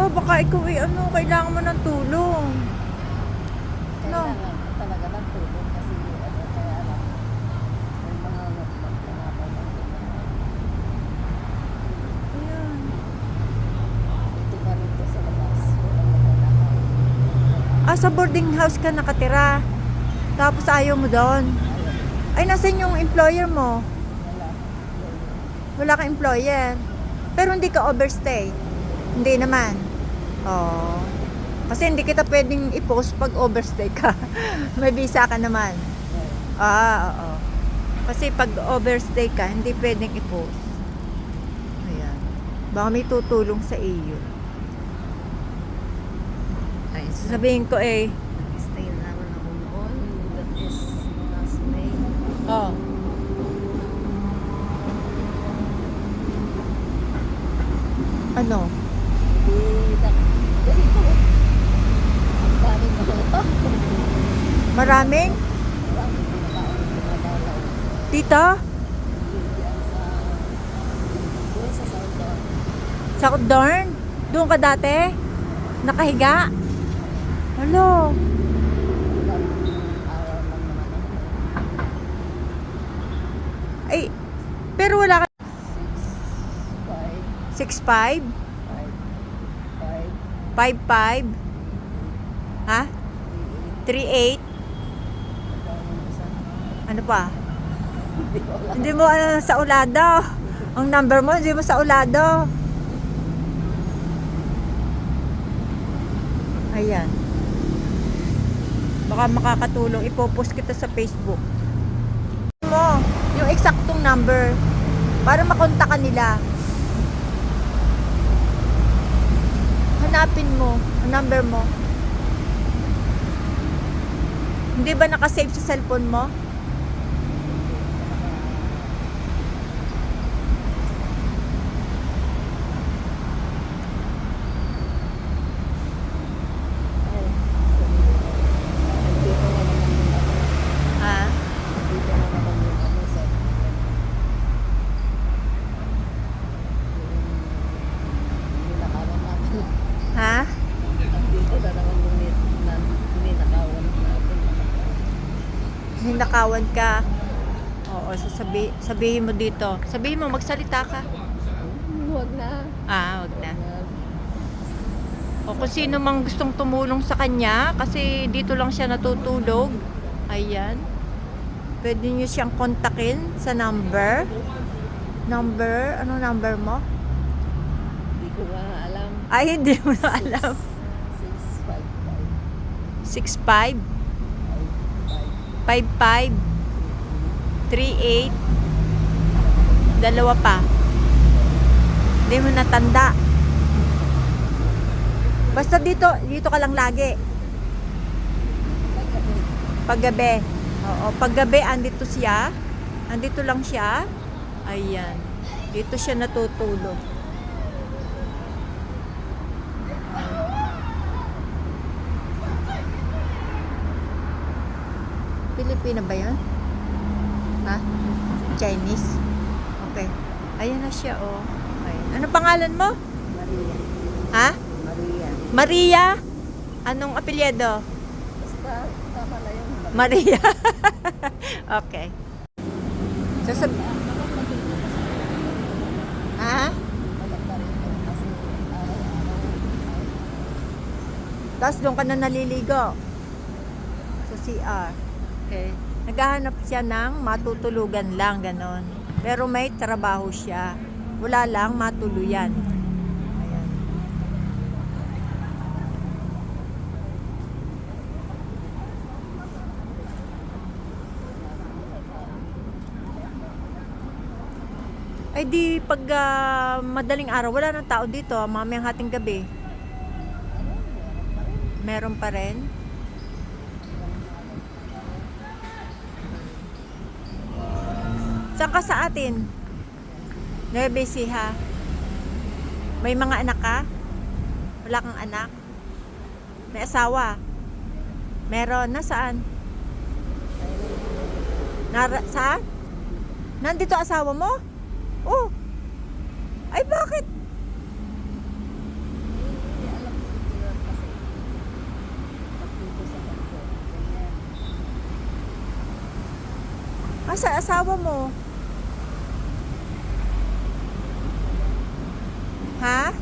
Ba, baka ikaw ay ano, kailangan mo ng tulong. No. Kailangan talaga ng tulong kasi ano kaya lang may mga magpapanapaw ng tulong. Ayan. Ito pa rin to sa labas. Ah, sa boarding house ka nakatira. Tapos ayaw mo doon. Ay, nasan yung employer mo? Wala. Wala kang employer. Pero hindi ka overstay. Hindi naman. Oo. Kasi hindi kita pwedeng i-post pag overstay ka. May visa ka naman. Ah, oo. Kasi pag overstay ka, hindi pwedeng i-post. Ayan. Baka may tutulong sa iyo. Ay, sasabihin ko eh. Stay naman ako noon. That is last May. Oh. Ano? Hindi na ganito. Ang daming mga Maraming? Dito? Sa Dorn? Doon ka dati? Nakahiga? Hello. Ay, pero wala ka Six, 6'5"? five, five, 5'5"? five, Ha? Three, 3'8"? eight. Hanggang yung isa. Ano pa? Hindi mo ano sa ulado. Ang number mo, hindi mo sa ulado. Ayan. Baka makakatulong. Ipopost kita sa Facebook. Mo, yung eksaktong number para makonta ka nila. Hanapin mo ang number mo. Hindi ba nakasave sa cellphone mo? Ay, nandito na naman yung ano. Ha? Nandito na naman yung ano sa yung ninakawan natin. Ha? Nandito na naman yung nin- nan- ninakawan natin. Ninakawan ka. Oo, sasabi, sabihin mo dito. Sabihin mo, magsalita ka. Huwag na. Ah. Huwag na. O kung sino mang gustong tumulong sa kanya, kasi dito lang siya natutulog. Ayan. Pwede niyo siyang kontakin sa number. Number, ano number mo? Hindi ko nga alam. Ay, hindi mo na alam. 655. 65 55 38 Dalawa pa. Hindi mo natanda. Basta dito, dito ka lang lagi. Paggabi. Oo, paggabi andito siya. Andito lang siya. Ayan. Dito siya natutulog. Pilipina ba yan? Ha? Chinese? Okay. Ayan na siya, oh. Okay. Ano pangalan mo? Maria. Ha? Maria. Maria? Anong apelyido? Basta tama na yun. Maria. okay. So, sab- ha? Tapos doon ka na naliligo. Sa CR. Okay. Naghahanap siya ng matutulugan lang, ganon. Pero may trabaho siya. Wala lang matuluyan. Ayan. Ay di pag ah, madaling araw, wala nang tao dito, ah, mamayang hating gabi. Meron pa rin. Saan ka sa atin? Nueve Ecija. May mga anak ka? Wala kang anak? May asawa? Meron. Nasaan? Nara saan? Nandito asawa mo? Oh. Ay bakit? Asa asawa mo? 啊